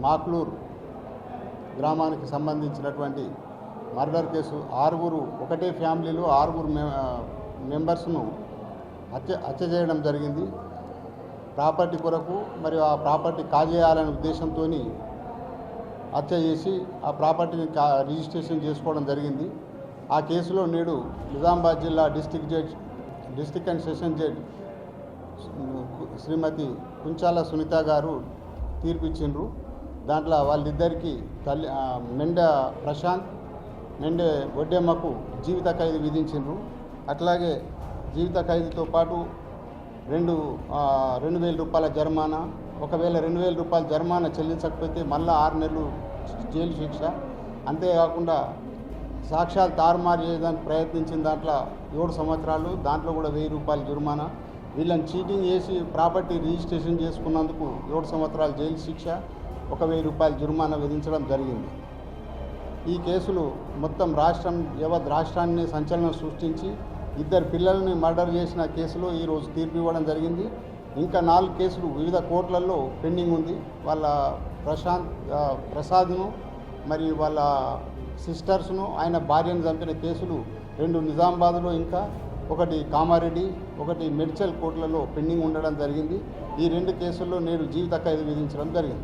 మాక్లూర్ గ్రామానికి సంబంధించినటువంటి murder case ఆరుగురు ఒకటే ఫ్యామిలీలో ఆరుగురు మె- మెంబర్స్ను హత్య హత్య చేయడం జరిగింది. ప్రాపర్టీ కొరకు మరియు ఆ ప్రాపర్టీ కాజేయాలనే ఉద్దేశంతో హత్య చేసి ఆ ప్రాపర్టీని కా రిజిస్ట్రేషన్ చేసుకోవడం జరిగింది. ఆ కేసులో నేడు నిజామాబాద్ జిల్లా district judge district and session judge Shrimati Kunchala Sunitha గారు తీర్పు ఇచ్చిండ్రు దాంట్లో వాళ్ళిద్దరికీ తల్లి మెండ ప్రశాంత్ మెండే ఒడ్డెమ్మకు జీవిత ఖైదు విధించిండ్రు. అట్లాగే జీవిత ఖైదుతో పాటు రెండు రెండు వేల రూపాయల జరిమానా ఒకవేళ రెండు వేల రూపాయల జరిమానా చెల్లించకపోతే మళ్ళీ ఆరు నెలలు జైలు శిక్ష. అంతేకాకుండా సాక్ష్యాలు తారుమారు చేయడానికి ప్రయత్నించిన దాంట్లో ఏడు సంవత్సరాలు దాంట్లో కూడా వెయ్యి రూపాయల జరిమానా. వీళ్ళని చీటింగ్ చేసి ప్రాపర్టీ రిజిస్ట్రేషన్ చేసుకున్నందుకు ఏడు సంవత్సరాలు జైలు శిక్ష. ఒక వెయ్యి రూపాయల జుర్మానా విధించడం జరిగింది. ఈ కేసులు మొత్తం రాష్ట్రం యావత్ రాష్ట్రాన్ని సంచలనం సృష్టించి ఇద్దరు పిల్లల్ని మర్డర్ చేసిన కేసులో ఈరోజు తీర్పు ఇవ్వడం జరిగింది. ఇంకా నాలుగు కేసులు వివిధ కోర్టులలో పెండింగ్ ఉంది. వాళ్ళ ప్రశాంత్ ప్రసాద్ను మరియు వాళ్ళ సిస్టర్స్ను ఆయన భార్యను చంపిన కేసులు రెండు నిజామాబాద్లో ఇంకా ఒకటి కామారెడ్డి ఒకటి మెడ్చల్ కోర్టులలో పెండింగ్ ఉండడం జరిగింది. ఈ రెండు కేసుల్లో నేడు జీవిత ఖైదు విధించడం జరిగింది.